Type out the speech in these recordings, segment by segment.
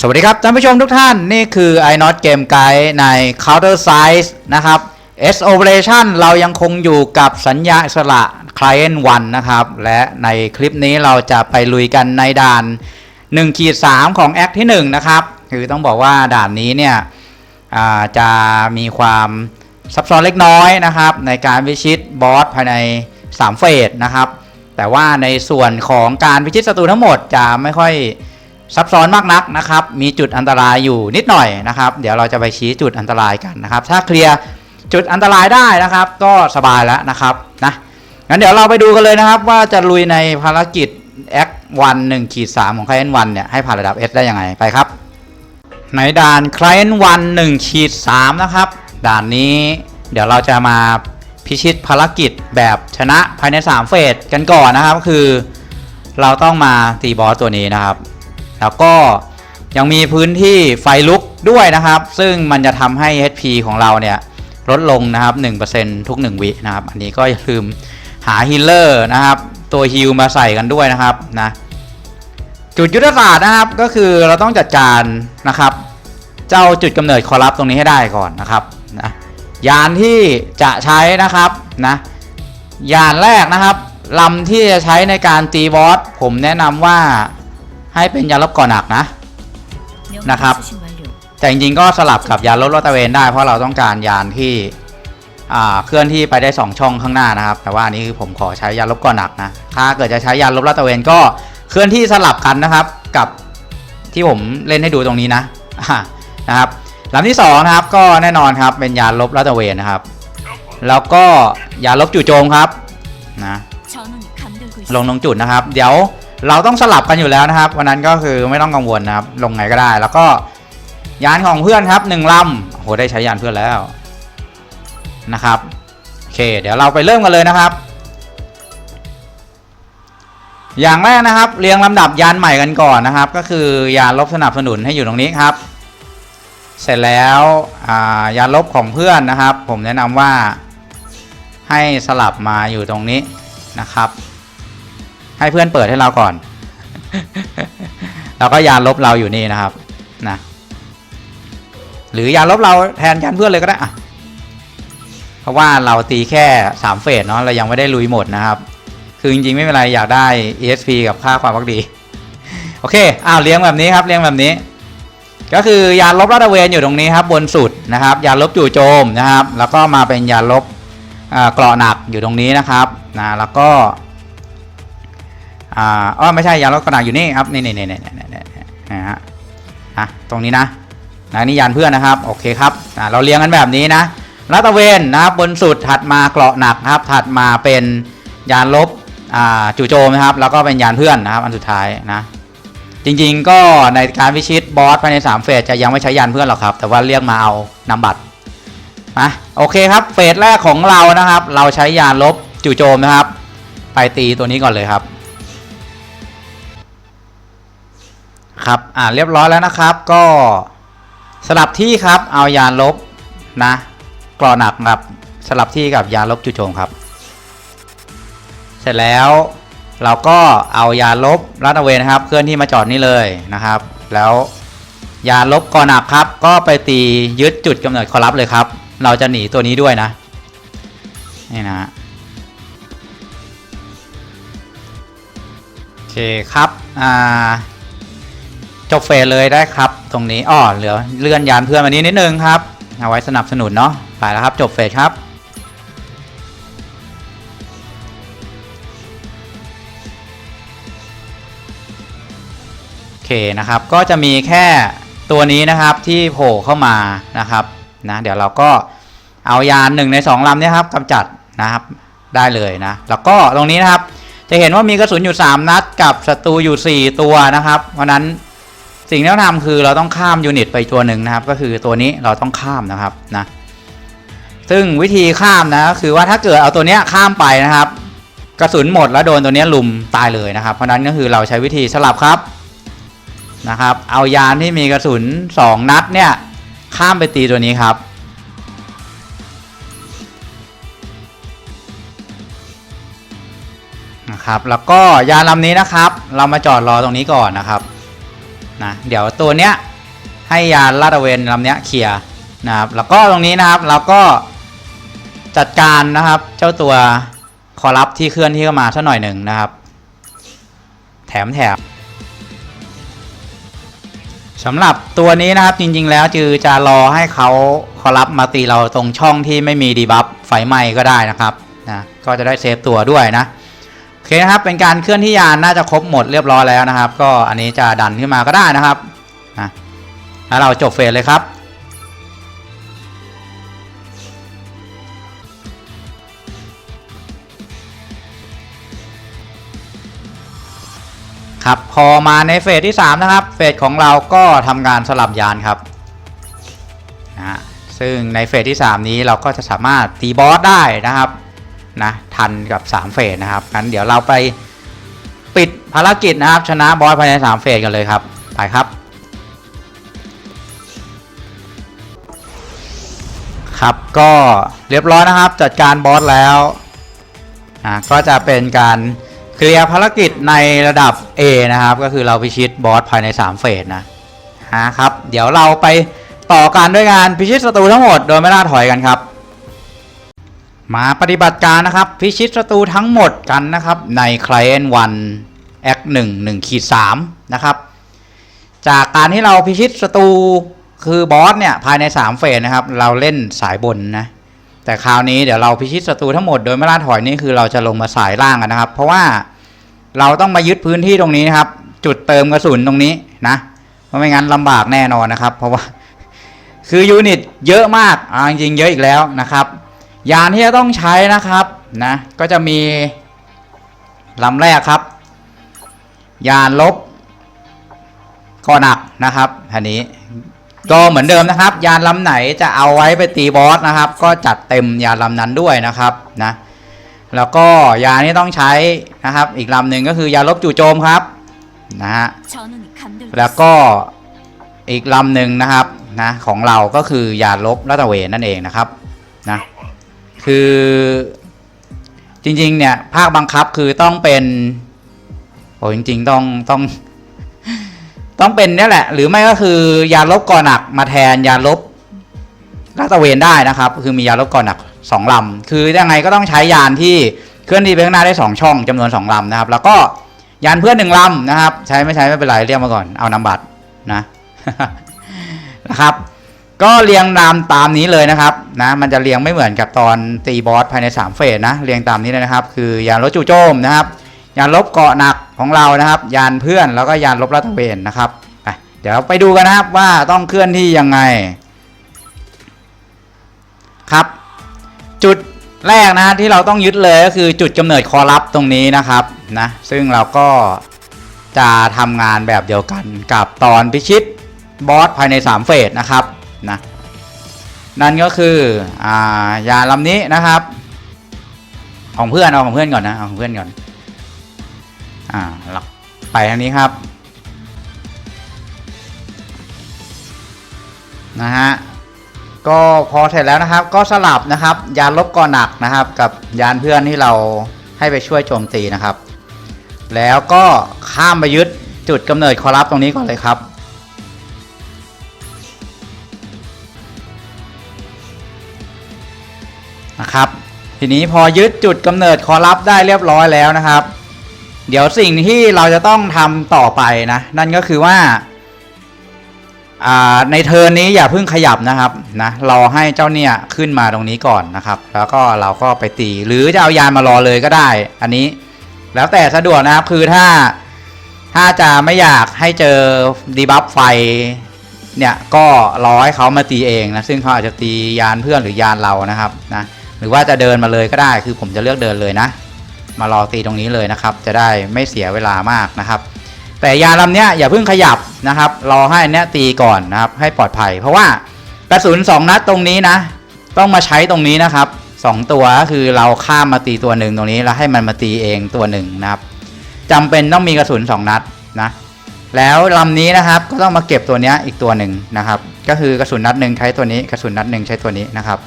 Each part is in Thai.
สวัสดีครับท่านผู้ชมทุกท่านนี่คือ i n o t Game Guide ใน Counter Size นะครับ S Operation เรายังคงอยู่กับสัญญาสระ Client 1 นะครับ และในคลิปนี้เราจะไปลุยกันในด่าน1ขีด3ของ Act ที่ 1 นะครับ คือต้องบอกว่าด่านนี้เนี่ยจะมีความซับซ้อนเล็กน้อยนะครับ ในการวิชิตบอสภายใน 3 เฟสนะครับ แต่ว่าในส่วนของการวิชิตศัตรูทั้งหมดจะไม่ค่อย ซับซ้อนมากนักนะครับ มีจุดอันตรายอยู่นิดหน่อยนะครับ เดี๋ยวเราจะไปชี้จุดอันตรายกันนะครับ ถ้าเคลียร์จุดอันตรายได้นะครับ ก็สบายแล้วนะครับนะงั้นเดี๋ยวเราไปดูกันเลยนะครับ ว่าจะลุยในภารกิจ Act 1 1ขีด3ของ Client 1เนี่ยให้ผ่านระดับ S ได้ยังไงไปครับ ในด่าน Client 1 1ขีด3นะครับ ด่านนี้เดี๋ยวเราจะมาพิชิตภารกิจแบบชนะภายใน 3 เฟสกันก่อนนะครับ คือ เราต้องมาตีบอสตัวนี้นะครับ แล้วก็ยังมีพื้นที่ไฟลุกด้วยนะครับ ซึ่งมันจะทำให้ HP ของเราเนี่ยลดลงนะครับ 1%ทุก 1 วินะครับ อันนี้ก็อย่าลืมหาฮีลเลอร์นะครับ ตัวฮิลมาใส่กันด้วยนะครับนะจุดยุทธศาสตร์นะครับก็คือเราต้องจัดการนะครับ เจ้าจุดกำเนิดคอรัปตรงนี้ให้ได้ก่อนนะครับนะยานที่จะใช้นะครับนะยานแรกนะครับลำที่จะใช้ในการตีบอสผมแนะนำว่า ให้เป็นยาลบก่อนหนักนะนะครับ แต่จริงๆก็สลับกับยานลบลอดตระเวนได้ เพราะเราต้องการยานที่อ่าเคลื่อนที่ไปได้ 2 ช่องข้างหน้านะครับ แต่ว่าอันนี้คือผมขอใช้ยานลบก่อนหนักนะ ถ้าเกิดจะใช้ยานลบลอดตระเวนก็เคลื่อนที่สลับกันนะครับกับที่ผมเล่นให้ดูตรงนี้นะอ่านะครับลำที่2นะครับก็แน่นอนครับเป็นยานลบลอดตระเวนนะครับ แล้วก็ยานลบจู่โจมครับนะลงตรงจุดนะครับ เดี๋ยว เราต้องสลับกันอยู่แล้วนะครับวันนั้นก็คือไม่ต้องกังวลนะครับลงไงก็ได้ แล้วก็ยานของเพื่อนครับหนึ่งลำโหได้ใช้ยานเพื่อนแล้วนะครับโอเค เดี๋ยวเราไปเริ่มกันเลยนะครับ อย่างแรกนะครับ เรียงลำดับยานใหม่กันก่อนนะครับ ก็คือยานลบสนับสนุนให้อยู่ตรงนี้ครับ เสร็จแล้วยานลบของเพื่อนนะครับ ผมแนะนำว่าให้สลับมาอยู่ตรงนี้นะครับ ให้เพื่อนเปิดให้เราก่อนแล้วก็ยานลบเราอยู่นี่นะครับนะหรือยานลบเราแทนยานเพื่อนเลยก็ได้อะเพราะว่าเราตีแค่3เฟสเนาะเรายังไม่ได้ลุยหมดนะครับ คือจริงๆไม่เป็นไรอยากได้ ESP กับค่าความพักดี โอเคอ้าวเลี้ยงแบบนี้ครับเลี้ยงแบบนี้ ก็คือยานลบลาดตเวนอยู่ตรงนี้ครับบนสุดนะครับยานลบจู่โจมนะครับ แล้วก็มาเป็นยานลบอ่าเกราะหนักอยู่ตรงนี้นะครับนะแล้วก็ อ่าอ๋อไม่ใช่ยานรถกระดาษอยู่นี่ครับนี่นี่นี่นี่นี่นะฮะอะตรงนี้นะนะนี่ยานเพื่อนนะครับโอเคครับอ่าเราเรียงกันแบบนี้นะลาตะเวนนะครับบนสุดถัดมาเกราะหนักนะครับ ถัดมาเป็นยานลบอ่าจู่โจมนะครับ แล้วก็เป็นยานเพื่อนนะครับ อันสุดท้ายนะ จริงๆก็ในการวิชิตบอสภายใน3เฟสจะยังไม่ใช้ยานเพื่อนหรอกครับ แต่ว่าเรียกมาเอานำบัตรนะโอเคครับเฟสแรกของเรานะครับ เราใช้ยานลบจู่โจมนะครับ ไปตีตัวนี้ก่อนเลยครับ ครับอ่าเรียบร้อยแล้วนะครับก็สลับที่ครับเอายานลบนะกรอหนักครับสลับที่กับยานลบจู่โจมครับ เสร็จแล้วเราก็เอายานลบลาดตระเวนนะครับ เคลื่อนที่มาจอดนี่เลยนะครับ แล้วยานลบกรอหนักครับ ก็ไปตียึดจุดกำเนิดคอรับเลยครับ เราจะหนีตัวนี้ด้วยนะนี่นะฮะโอเคครับอ่า จบเฟสเลยได้ครับ ตรงนี้อ้อเหลือเลื่อนยานเพื่อนมานี้นิดนึงครับ เอาไว้สนับสนุนเนาะไปแล้วครับ จบเฟสครับโอเคนะครับก็จะมีแค่ตัวนี้นะครับที่โผล่เข้ามานะครับนะเดี๋ยวเราก็เอายานหนึ่งในสองลำเนี่ยครับกำจัดนะครับได้เลยนะแล้วก็ตรงนี้นะครับจะเห็นว่ามีกระสุนอยู่ 3 นัดกับศัตรูอยู่ 4 ตัวนะครับ เพราะนั้น สิ่งที่ต้องทำคือเราต้องข้ามยูนิตไปตัวหนึ่งนะครับ ก็คือตัวนี้เราต้องข้ามนะครับนะซึ่งวิธีข้ามนะก็คือว่าถ้าเกิดเอาตัวเนี้ยข้ามไปนะครับ กระสุนหมดแล้วโดนตัวเนี้ยลุมตายเลยนะครับ เพราะฉะนั้นก็คือเราใช้วิธีสลับครับนะครับ เอายานที่มีกระสุน 2 นัดเนี่ยข้ามไปตีตัวนี้ครับ นะครับ แล้วก็ยานลำนี้นะครับ เรามาจอดรอตรงนี้ก่อนนะครับ นะเดี๋ยวตัวเนี้ยให้ยานลาดเวนลำเนี้ยเคลียร์นะครับแล้วก็ตรงนี้นะครับเราก็จัดการนะครับเจ้าตัวคอรับที่เคลื่อนที่เข้ามาสักหน่อยหนึ่งนะครับ แถมแถมสำหรับตัวนี้นะครับจริงๆแล้วจือจะรอให้เขาคอรับมาตีเราตรงช่องที่ไม่มีดีบัฟไฟไหม้ก็ได้นะครับนะก็จะได้เซฟตัวด้วยนะ โอเคนะครับเป็นการเคลื่อนที่ยานน่าจะครบหมดเรียบร้อยแล้วนะครับ ก็อันนี้จะดันขึ้นมาก็ได้นะครับนะแล้วเราจบเฟสเลยครับ ครับพอมาในเฟสที่ 3 นะครับเฟสของเราก็ทำการสลับยานครับนะซึ่งในเฟสที่ 3 นี้เราก็จะสามารถตีบอสได้นะครับ นะทันกับ 3 เฟสนะครับงั้นเดี๋ยวเราไปปิดภารกิจนะครับ ชนะบอสภายใน 3 เฟสกันเลยครับ ไปครับครับก็เรียบร้อยนะครับจัดการบอสแล้วอ่าก็จะเป็นการเคลียร์ภารกิจในระดับ A นะครับก็คือเราพิชิตบอสภายใน 3 เฟสนะฮะครับเดี๋ยวเราไปต่อกันด้วยงานพิชิตศัตรูทั้งหมดโดยไม่ล่าถอยกันครับ มาปฏิบัติการนะครับ พิชิตศัตรูทั้งหมดกันนะครับ ใน Client 1 Act 1 1ขีด3นะครับ จากการที่เราพิชิตศัตรูคือบอสเนี่ย ภายใน 3 เฟสนะครับ เราเล่นสายบนนะ แต่คราวนี้เดี๋ยวเราพิชิตศัตรูทั้งหมดโดยไม่ล่าถอยนี่คือเราจะลงมาสายล่างกันนะครับ เพราะว่าเราต้องมายึดพื้นที่ตรงนี้นะครับ จุดเติมกระสุนตรงนี้นะเพราะไม่งั้นลำบากแน่นอนนะครับ เพราะว่าคือยูนิตเยอะมากอ่าจริงเยอะอีกแล้วนะครับ ยานที่จะต้องใช้นะครับนะก็จะมีลำแรกครับ ยานลบก็หนักนะครับอันนี้ก็เหมือนเดิมนะครับ ยานลำไหนจะเอาไว้ไปตีบอสนะครับ ก็จัดเต็มยานลำนั้นด้วยนะครับนะแล้วก็ยาที่ต้องใช้นะครับ อีกลำหนึ่งก็คือยาลบจู่โจมครับนะฮะแล้วก็อีกลำหนึ่งนะครับนะของเราก็คือยาลบรัตเวนนั่นเองนะครับนะ คือจริงๆ เนี่ยภาคบังคับคือต้องเป็นโอ้จริง ๆ ต้องต้อง ต้องเป็นเนี่ยแหละ หรือไม่ก็คือยาลบก่อหนักมาแทนยาลบลาดตะเวนได้นะครับ คือมียาลบก่อหนักสองลำคือยังไงก็ต้องใช้ยานที่เคลื่อนที่ไปข้างหน้าได้สองช่องจำนวนสองลำนะครับ แล้วก็ยานเพื่อนหนึ่งลำนะครับ ใช้ไม่ใช้ไม่เป็นไรเรียกมาก่อนเอานำบัตรนะนะครับ ก็เรียงตามตามนี้เลยนะครับนะมันจะเรียงไม่เหมือนกับตอนตีบอสภายใน 3 เฟสนะเรียงตามนี้เลยนะครับ คือยานลบจู่โจมนะครับ ยานลบเกาะหนักของเรานะครับ ยานเพื่อนแล้วก็ยานลบลาดตระเวนนะครับเดี๋ยวไปดูกันนะครับว่าต้องเคลื่อนที่ยังไงครับ จุดแรกนะที่เราต้องยึดเลยก็คือจุดกำเนิดคอรับตรงนี้นะครับนะซึ่งเราก็จะทำงานแบบเดียวกันกับตอนพิชิตบอสภายใน 3 เฟสนะครับ นะนั่นก็คืออ่ายาลำนี้นะครับ ของเพื่อนเอาของเพื่อนก่อนนะเอาของเพื่อนก่อนอ่าหลักไปทางนี้ครับนะฮะก็พอเสร็จแล้วนะครับ ก็สลับนะครับ ยานลบก่อหนักนะครับ กับยานเพื่อนที่เราให้ไปช่วยโจมตีนะครับ แล้วก็ข้ามไปยึดจุดกำเนิดคอรับตรงนี้ก่อนเลยครับ นะครับ ทีนี้พอยึดจุดกำเนิดคอรับได้เรียบร้อยแล้วนะครับ เดี๋ยวสิ่งที่เราจะต้องทำต่อไปนะ นั่นก็คือว่าในเทิร์นนี้อย่าเพิ่งขยับนะครับนะรอให้เจ้าเนี่ยขึ้นมาตรงนี้ก่อนนะครับ แล้วก็เราก็ไปตีหรือจะเอายานมารอเลยก็ได้ อันนี้แล้วแต่สะดวกนะครับคือถ้าถ้าจะไม่อยากให้เจอดีบัฟไฟเนี่ยก็รอให้เขามาตีเองนะซึ่งเขาอาจจะตียานเพื่อนหรือยานเรานะครับนะ หรือว่าจะเดินมาเลยก็ได้ คือผมจะเลือกเดินเลยนะ มารอตีตรงนี้เลยนะครับ จะได้ไม่เสียเวลามากนะครับ แต่ยาลำเนี้ยอย่าเพิ่งขยับนะครับ รอให้อันเนี้ยตีก่อนนะครับ ให้ปลอดภัย เพราะว่ากระสุน2นัดตรงนี้นะ ต้องมาใช้ตรงนี้นะครับสองตัวคือเราข้ามมาตีตัวหนึ่งตรงนี้แล้วให้มันมาตีเองตัวหนึ่งนะครับจำเป็นต้องมีกระสุน2นัดนะแล้วลำนี้นะครับก็ต้องมาเก็บตัวเนี้ยอีกตัวหนึ่งนะครับ ก็คือกระสุนนัดหนึ่งใช้ตัวนี้กระสุนนัดหนึ่งใช้ตัวนี้นะครับ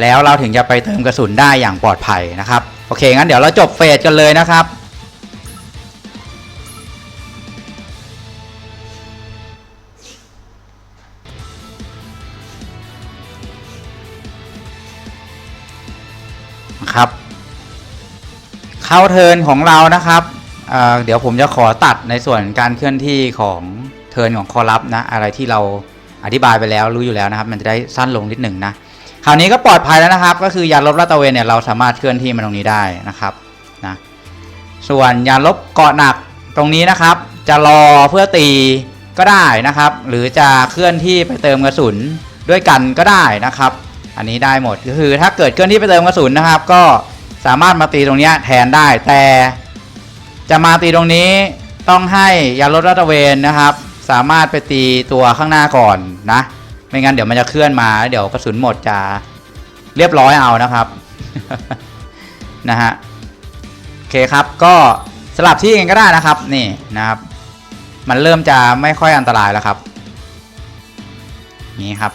แล้วเราถึงจะไปเติมกระสุนได้อย่างปลอดภัยนะครับ โอเค งั้นเดี๋ยวเราจบเฟสกันเลยนะครับครับ เข้าเทินของเรานะครับเเดี๋ยวผมจะขอตัดในส่วนการเคลื่อนที่ของเทินของคอรับนะ อะไรที่เราอธิบายไปแล้วรู้อยู่แล้วนะครับ มันจะได้สั้นลงนิดหนึ่งนะ คราวนี้ก็ปลอดภัยแล้วนะครับ ก็คือยานลบลาดตระเวนเนี่ยเราสามารถเคลื่อนที่มาตรงนี้ได้นะครับนะส่วนยานลบเกาะหนักตรงนี้นะครับ จะรอเพื่อตีก็ได้นะครับ หรือจะเคลื่อนที่ไปเติมกระสุนด้วยกันก็ได้นะครับ อันนี้ได้หมดก็คือถ้าเกิดเคลื่อนที่ไปเติมกระสุนนะครับ ก็สามารถมาตีตรงนี้แทนได้แต่จะมาตีตรงนี้ต้องให้ยานรถลาดตะเวนนะครับ สามารถไปตีตัวข้างหน้าก่อนนะ ไม่งั้นเดี๋ยวมันจะเคลื่อนมาแล้วเดี๋ยวกระสุนหมดจะเรียบร้อยเอานะครับนะฮะโอเคครับก็สลับที่กันก็ได้นะครับนี่นะครับ มันเริ่มจะไม่ค่อยอันตรายแล้วครับ นี่ครับ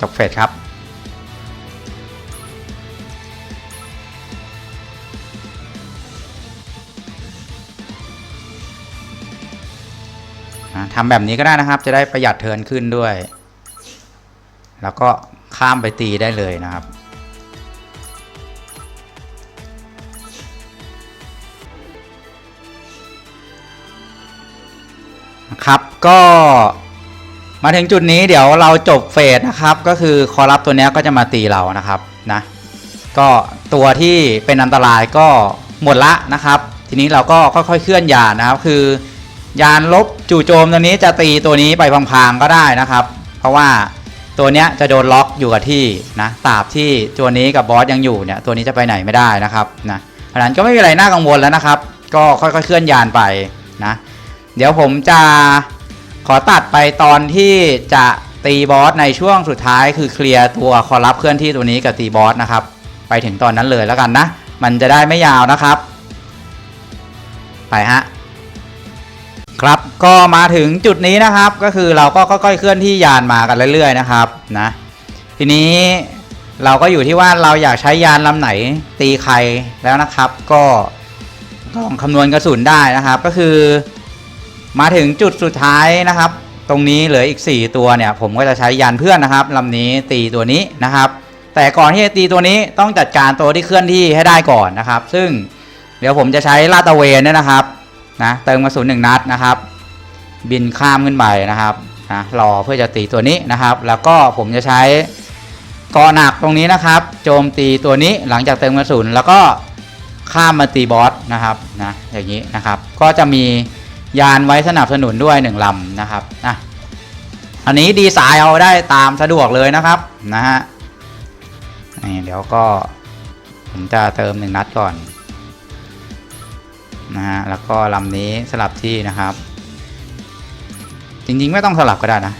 จบเฟสครับ ทำแบบนี้ก็ได้นะครับ จะได้ประหยัดเทินขึ้นด้วย แล้วก็ข้ามไปตีได้เลยนะครับ ครับก็มาถึงจุดนี้เดี๋ยวเราจบเฟสนะครับ ก็คือคอรับตัวนี้ก็จะมาตีเรานะครับนะก็ตัวที่เป็นอันตรายก็หมดละนะครับ ทีนี้เราก็ค่อยๆเคลื่อนยานนะครับคือ ยานลบจู่โจมตัวนี้จะตีตัวนี้ไปพังๆก็ได้นะครับ เพราะว่าตัวเนี้ยจะโดนล็อกอยู่กับที่นะตราบที่ตัวนี้กับบอสยังอยู่เนี่ยตัวนี้จะไปไหนไม่ได้นะครับนะเพราะนั้นก็ไม่มีอะไรน่ากังวลแล้วนะครับ ก็ค่อยๆเคลื่อนยานไปนะ เดี๋ยวผมจะขอตัดไปตอนที่จะตีบอสในช่วงสุดท้ายคือเคลียร์ตัวคอรับเคลื่อนที่ตัวนี้กับตีบอสนะครับ ไปถึงตอนนั้นเลยแล้วกันนะ มันจะได้ไม่ยาวนะครับ ไปฮะ ครับก็มาถึงจุดนี้นะครับก็คือเราก็ค่อยๆเคลื่อนที่ยานมากันเรื่อย ๆ นะครับนะทีนี้เราก็อยู่ที่ว่าเราอยากใช้ยานลำไหนตีใครแล้วนะครับ ก็ลองคำนวณกระสุนได้นะครับ ก็คือ มาถึงจุดสุดท้ายนะครับ ตรงนี้เหลืออีก 4 ตัวเนี่ย ผมก็จะใช้ยานเพื่อนนะครับลำนี้ตีตัวนี้นะครับ แต่ก่อนที่จะตีตัวนี้ต้องจัดการตัวที่เคลื่อนที่ให้ได้ก่อนนะครับ ซึ่งเดี๋ยวผมจะใช้ลาดตะเวนเนี่ยนะครับ นะเติมกระสุนหนึ่งนัดนะครับ บินข้ามขึ้นไปนะครับนะรอเพื่อจะตีตัวนี้นะครับ แล้วก็ผมจะใช้กอหนักตรงนี้นะครับ โจมตีตัวนี้หลังจากเติมกระสุนแล้วก็ข้ามมาตีบอสนะครับนะอย่างนี้นะครับ ก็จะมียานไว้สนับสนุนด้วยหนึ่งลำนะครับนะอันนี้ดีไซน์เอาได้ตามสะดวกเลยนะครับนะฮะนี่เดี๋ยวก็ผมจะเติมหนึ่งนัดก่อน นะฮะแล้วก็ลำนี้สลับที่นะครับ จริงๆไม่ต้องสลับก็ได้นะ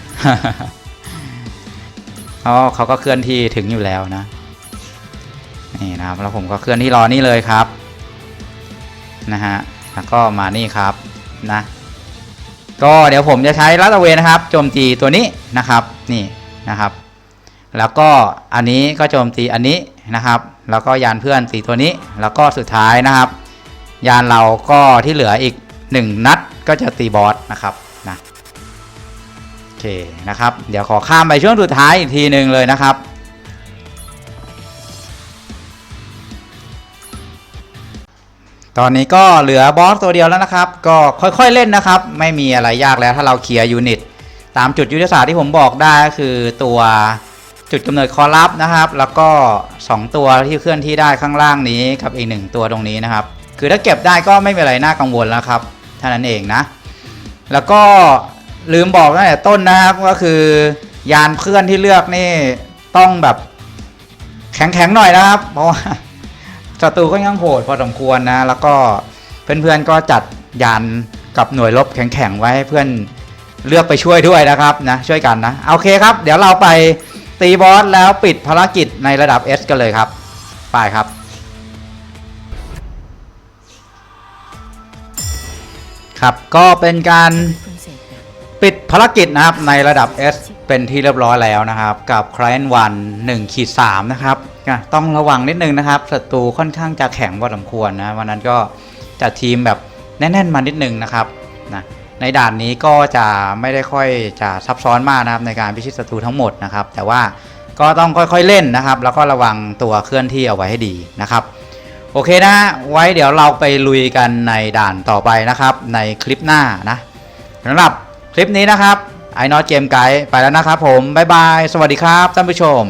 เพราะเขาก็เคลื่อนที่ถึงอยู่แล้วนะนี่นะครับแล้วผมก็เคลื่อนที่รอนี่เลยครับนะฮะแล้วก็มานี่ครับนะก็เดี๋ยวผมจะใช้ลาดตเวนนะครับโจมตีตัวนี้นะครับนี่นะครับ แล้วก็อันนี้ก็โจมตีอันนี้นะครับ แล้วก็ยานเพื่อนตีตัวนี้ แล้วก็สุดท้ายนะครับ ยานเราก็ที่เหลืออีก 1 นัดก็จะตีบอสนะครับนะโอเคนะครับ เดี๋ยวขอข้ามไปช่วงสุดท้ายอีกทีหนึ่งเลยนะครับตอนนี้ก็เหลือบอสตัวเดียวแล้วนะครับ ก็ค่อยๆเล่นนะครับ ไม่มีอะไรยากแล้วถ้าเราเคลียร์ยูนิต ตามจุดยุทธศาสตร์ที่ผมบอกได้ก็คือตัวจุดกำเนิดคอรับนะครับ แล้วก็ 2 ตัวที่เคลื่อนที่ได้ข้างล่างนี้กับอีก1ตัวตรงนี้นะครับ คือถ้าเก็บได้ก็ไม่มีอะไรน่ากังวลแล้วครับเท่านั้นเองนะ แล้วก็ลืมบอกตั้งแต่ต้นนะครับก็คือยานเพื่อนที่เลือกนี่ต้องแบบแข็งๆหน่อยนะครับ เพราะว่าศัตรูก็ยังโหดพอสมควรนะ แล้วก็เพื่อนๆก็จัดยานกับหน่วยรบแข็งๆไว้ให้เพื่อนเลือกไปช่วยด้วยนะครับนะช่วยกันนะโอเคครับ เดี๋ยวเราไปตีบอสแล้วปิดภารกิจในระดับ S กันเลยครับ ไปครับ ครับก็เป็นการปิดภารกิจนะครับในระดับ S เป็นที่เรียบร้อยแล้วนะครับ กับ Client 1 1ขีด3นะครับต้องระวังนิดนึงนะครับศัตรูค่อนข้างจะแข็งพอสมควรนะวันนั้นก็จัดทีมแบบแน่นๆมานิดนึงนะครับนะในด่านนี้ก็จะไม่ได้ค่อยจะซับซ้อนมากนะครับในการพิชิตศัตรูทั้งหมดนะครับ แต่ว่าก็ต้องค่อยๆเล่นนะครับ แล้วก็ระวังตัวเคลื่อนที่เอาไว้ให้ดีนะครับ โอเคนะ ไว้เดี๋ยวเราไปลุยกันในด่านต่อไปนะครับในคลิปหน้านะสำหรับคลิปนี้นะครับไอ้นอตเกมไกด์ไปแล้วนะครับผม บ๊ายบาย สวัสดีครับท่านผู้ชม